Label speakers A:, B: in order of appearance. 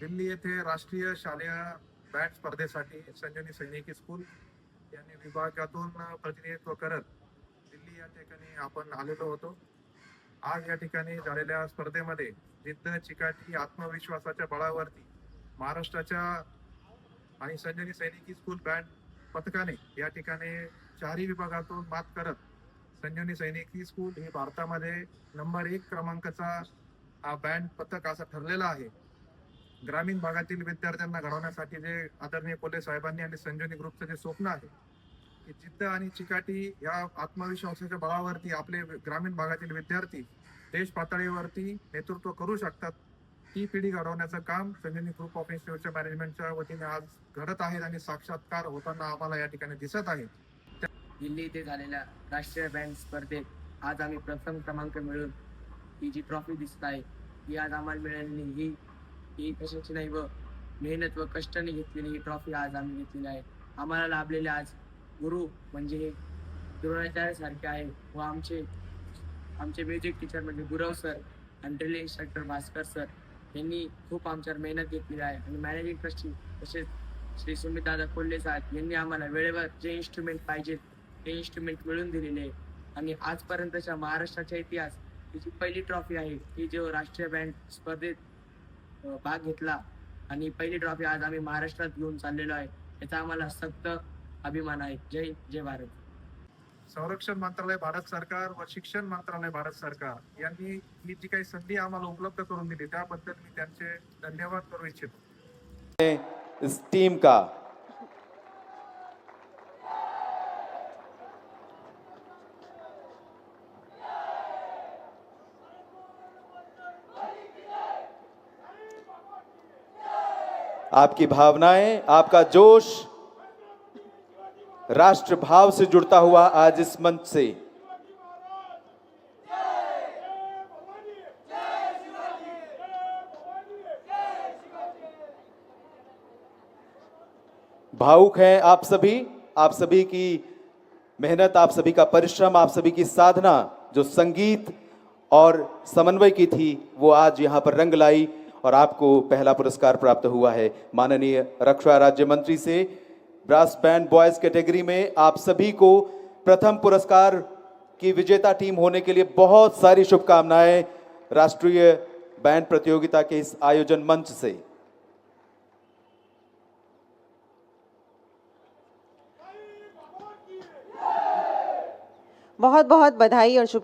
A: दिल्ली येथे राष्ट्रीय शालेय बँड स्पर्धेसाठी संजनी सैनिकी स्कूल यांनी विभागातून प्रतिनिधित्व करत दिल्ली या ठिकाणी आपण आलेलो होतो. आज या ठिकाणी झालेल्या स्पर्धेमध्ये जिद्द चिकाटी आत्मविश्वासाच्या बळावरती महाराष्ट्राच्या आणि संजनी सैनिकी स्कूल बँड पथकाने या ठिकाणी चारही विभागातून मात करत संजनी सैनिकी स्कूल ही भारतामध्ये नंबर एक क्रमांकाचा हा बँड पथक असा ठरलेला आहे. ग्रामीण भागातील विद्यार्थ्यांना घडवण्यासाठी जे आदरणीय कोले साहेबांनी आणि संजनी ग्रुपचं जे स्वप्न आहे की जिद्द आणि चिकाटी या आत्मविश्वासाच्या बळावरती आपले ग्रामीण भागातील विद्यार्थी देश पातळीवरती नेतृत्व करू शकतात ती पिढी घडवण्याचं काम संजनी ग्रुप ऑफ इन्स्टिट्यूटच्या मॅनेजमेंटच्या वतीने आज घडत आहेत आणि साक्षात्कार होताना आम्हाला या ठिकाणी दिसत आहे.
B: दिल्ली येथे झालेल्या राष्ट्रीय बँड स्पर्धेत आज आम्ही प्रथम क्रमांक मिळून ही जी ट्रॉफी दिसत आहे ही आज आम्हाला मिळालेली ही ही कशाची नाही व मेहनत व कष्टाने घेतलेली ही ट्रॉफी आज आम्ही घेतलेली आहे. आम्हाला लाभलेले आज गुरु म्हणजे हे द्रोणाचार्य सारखे आहे व आमचे आमचे म्युझिक टीचर म्हणजे गुरव सर आणि ड्रिल इन्स्ट्रक्टर भास्कर सर यांनी खूप आमच्यावर मेहनत घेतली आहे. आणि मॅनेजिंग ट्रस्टी तसेच श्री सुमित दादा कोल्हे साहेब यांनी आम्हाला वेळेवर जे इन्स्ट्रुमेंट पाहिजे ते इन्स्ट्रुमेंट मिळून दिलेले आहे. आणि आजपर्यंतच्या महाराष्ट्राचा इतिहास ही जी पहिली ट्रॉफी आहे. ती जो राष्ट्रीय बँड स्पर्धेत भाग घेतला. आणि पहिली ट्रॉफी आज आम्ही महाराष्ट्रात घेऊन चाललेलो आहे. याचा आम्हाला सक्त अभिमान आहे. जय जय भारत.
A: संरक्षण मंत्रालय, भारत सरकार व शिक्षण मंत्रालय, भारत सरकार यांनी ही जी काही संधी आम्हाला उपलब्ध करून दिली, त्याबद्दल मी त्यांचे धन्यवाद करू इच्छितो.
C: इस टीम का आपकी भावनाएँ, आपका जोश राष्ट्र भाव से जुड़ता हुआ आज इस मंच से। भावुक हैं आप सभी आप सभी की मेहनत, आप सभी का परिश्रम, आप सभी की साधना, जो संगीत और समन्वय की थी, वो आज यहाँ पर रंग लाई और आपको पहला पुरस्कार प्राप्त हुआ है। माननीय रक्षा राज्य मंत्री से ब्रास बैंड बॉयज़ कैटेगरी में आप सभी को प्रथम पुरस्कार की विजेता टीम होने के लिए बहुत सारी शुभकामनाएँ राष्ट्रीय बैंड प्रतियोगिता के इस आयोजन मंच से।
D: बहुत बहुत बधाई और शुभ